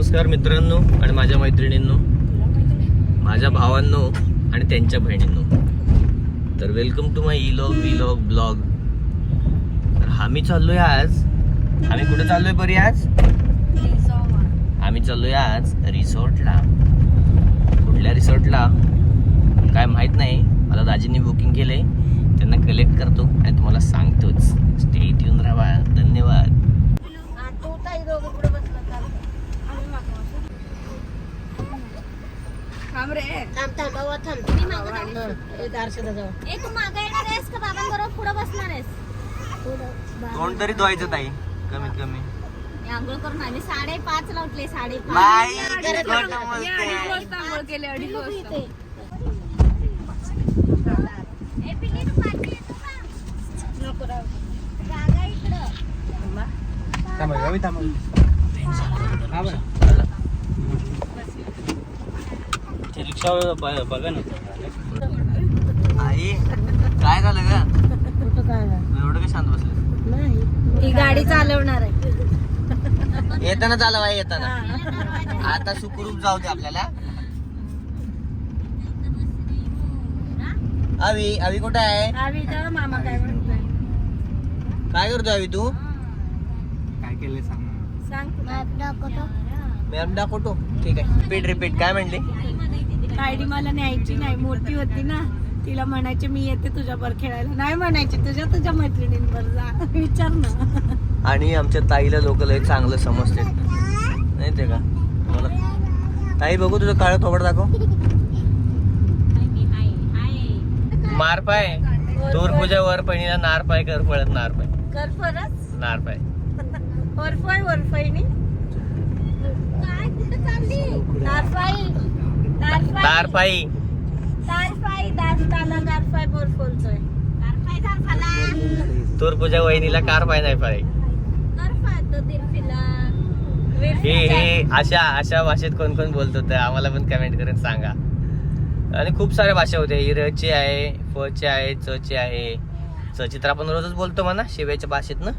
नमस्कार मित्रांनो आणि माझ्या मैत्रिणींनो माझ्या भावांनो आणि त्यांच्या बहिणींनो. तर welcome to my vlog vlog blog तर आम्ही चाललोय आज. आम्ही कुठे चाललोय परी आज? आम्ही चाललोय आज रिसॉर्टला. कुठल्या रिसॉर्टला? काय माहीत नाही. मला दाजींनी बुकिंग केलंय. त्यांना कलेक्ट करतो आणि तुम्हाला सांगतोच. स्टेट येऊन राहा. धन्यवाद. थांब रे. थांब थांब बाबा थांब. मी मागं थांब. ए, तू मागे येणार आहेस का? बाबांबरोबर पुढे बसणार आहेस. तोंड तरी धुवायचं ताई. कमीत कमी. मी आंघोळ करून आली. साडेपाच ला उठले साडेपाच थांब. अडीच वाजता आंघोळ केली अडीच वाजता. ए, पिल्ली, तू पाठी येतो का? नको राहू. जागा इकडं. ते रिक्षा बघा ना. आई काय झालं ग? कुठं काय नाही. एवढं काय शांत बसले नाही. ही गाडी चालवणार आहे. येताना चालव आहे येताना. आता सुखरूप जाऊ दे आपल्याला. अवी अवी कुठे आहे? आम्ही जा मामा काय म्हणतोय. काय करतोय अवी तू? सांग तू. मॅम दाखवतो. ठीक आहे. रिपीट रिपीट काय म्हणली? गाडी मला न्यायची नाही. मोठी होती ना. तिला म्हणायचे मी येते तुझ्यावर खेळायला. नाही म्हणायची तुझ्या तुझ्या मैत्रिणींवर जा. विचार ना. आणि आमच्या ताईला लोक लय चांगलं समजते नाही ते का? मला ताई बघू तुझं काळं थोबड दाखव. मार पाय. तूर पूजा वर पहिला नार पाय कर पळत नार पाय. कर परत. नार पाय. वरफाय वरफायनी काय? कुठं चालली नारफाई नारफाई तार पायी नारफाई दास्ताला नारफाय बोलतोय झालं तूर पूजा वहिनीला कार पाय नाही पाय. हे हे अशा अशा भाषेत कोण कोण बोलत होतं? आम्हाला पण कमेंट करून सांगा. आणि खूप साऱ्या भाषा होत्या. हिरची आहे फची आहे चची आहे. चची तर आपण रोजच बोलतो म्हणा शिव्याच्या भाषेत ना.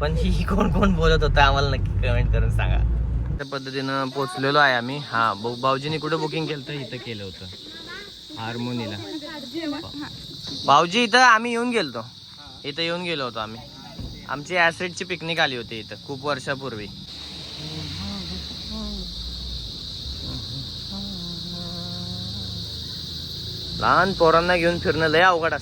पण ही कोण कोण बोलत होतं आम्हाला नक्की कमेंट करून सांगा. त्या पद्धतीनं पोचलेलो आहे आम्ही. हा भाऊ भाऊजीने कुठं बुकिंग केलं होतं? इथं केलं होतं. हार्मोनीला. भाऊजी इथं आम्ही येऊन गेलतो. इथं येऊन गेलो होतो आम्ही. आमची ॲसिडची पिकनिक आली होती इथं खूप वर्षापूर्वी. लहान पोरांना घेऊन फिरणं लय अवघड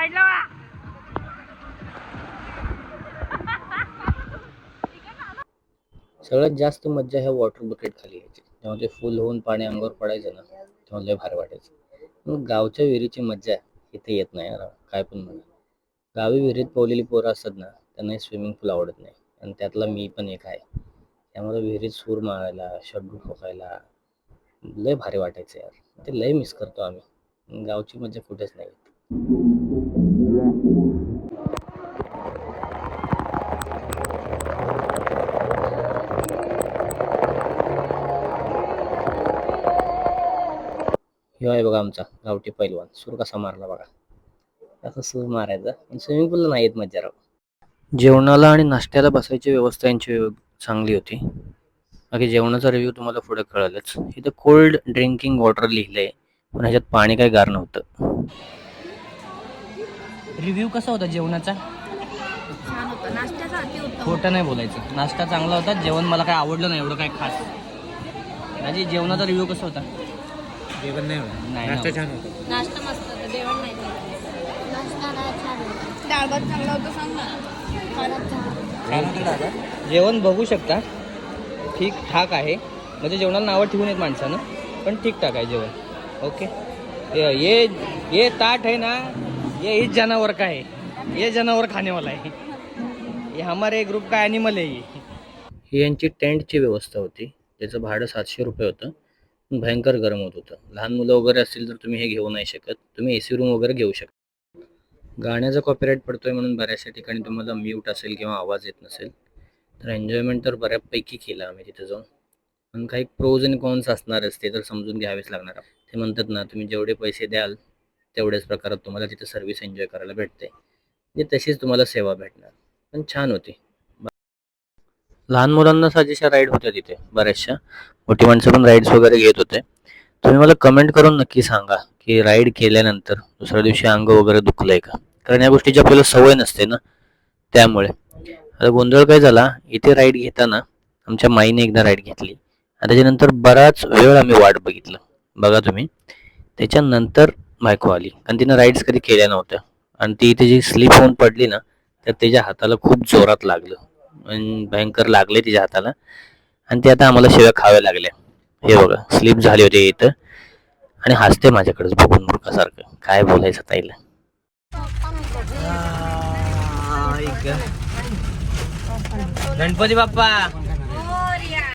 असतंय सगळ्यात जास्त मज्जा ह्या वॉटर बकेट खाली यायची. तेव्हा ते फुल होऊन पाणी अंगावर पडायचं ना तेव्हा लय भारी वाटायचं. मग गावच्या विहिरीची मज्जा इथे येत नाही यार काय पण म्हणा. गावी विहिरीत पोवलेली पोरं असतात ना त्यांना स्विमिंग पूल आवडत नाही. आणि त्यातला मी पण एक आहे. त्यामुळे विहिरीत सूर मारायला शड्डू ठोकायला लय भारी वाटायचं यार. ते लय मिस करतो आम्ही. गावची मज्जा कुठेच नाही. ह्यो आहे बघा आमचा गावठी पैलवान. सूर कसा मारला बघा. असं सूर मारायचा. पण स्विमिंग पूलला नाही येत मज्जा राव. जेवणाला आणि नाश्त्याला बसायची व्यवस्था यांची चांगली होती. बाकी जेवणाचा रिव्ह्यू तुम्हाला पुढे कळालच. इथं कोल्ड ड्रिंकिंग वॉटर लिहिलंय. पण ह्याच्यात पाणी काही गार नव्हतं. रिव्ह्यू कसा होता जेवणाचा? खोटं नाही बोलायचं. नाश्ता चांगला होता. जेवण मला काय आवडलं नाही एवढं काय खास. माझी जेवणाचा रिव्ह्यू कसा होता? जेवण नाही नाश्ता. छान होता. नाश्ता मस्त होता जेवण नाही डाळ भात चांगला होता सांग ना. छान होता. डाबा जेवण बघू शकता. ठीक ठाक आहे. म्हणजे जेवणाला नावं ठेवून येत माणसानं पण ठीक ठाक आहे जेवण. ओके? ये ये ये ताट है ना ये इस जनावर का है ये जनावर खाने वाला है ये हमारे ग्रुप का ॲनिमल आहे ये. ही यांची टेंटची व्यवस्था होती. त्याचं भाडं सातशे रुपये होतं. भयंकर गरम होत होतं. लहान मुलं वगैरे असतील तर तुम्ही हे घेऊ नाही शकत. तुम्ही ए सी रूम वगैरे घेऊ शकता. गाण्याचा कॉपीराईट पडतोय म्हणून बऱ्याचशा ठिकाणी तुम्हाला म्यूट असेल किंवा आवाज येत नसेल. तर एन्जॉयमेंट तर बऱ्यापैकी केलं आम्ही तिथे जाऊन. पण काही प्रोज आणि कॉन्स असणारच ते तर समजून घ्यावेच लागणार ते म्हणतात ना तुम्ही जेवढे पैसे द्याल तेवढ्याच प्रकारात तुम्हाला तिथे सर्व्हिस एन्जॉय करायला भेटते. म्हणजे तशीच तुम्हाला सेवा भेटणार. पण छान होती. लहान मुलांना साजेशा राईड होत्या तिथे बऱ्याचशा. मोठी माणसं पण राईड्स वगैरे घेत होते. तुम्ही मला कमेंट करून नक्की सांगा की राईड केल्यानंतर दुसऱ्या दिवशी अंग वगैरे दुखलंय का? कारण या गोष्टीची आपल्याला सवय नसते ना त्यामुळे. आता गोंधळ काय झाला? इथे राईड घेताना आमच्या माईने एकदा राईड घेतली. आणि त्याच्यानंतर बराच वेळ आम्ही वाट बघितलं. बघा तुम्ही. त्याच्यानंतर बायको आली. आणि तिनं राईड्स कधी केल्या नव्हत्या. आणि ती इथे जी स्लिप होऊन पडली ना तर त्याच्या हाताला खूप जोरात लागलं. भयंकर लागले तिच्या हाताला. आणि ते आता आम्हाला शिव्या खाव्या लागल्या. हे बघा स्लिप झाली होती इथं. आणि हसते माझ्याकडे बघून मूर्खासारखं. काय बोलायचं ताईला. गणपती बाप्पा.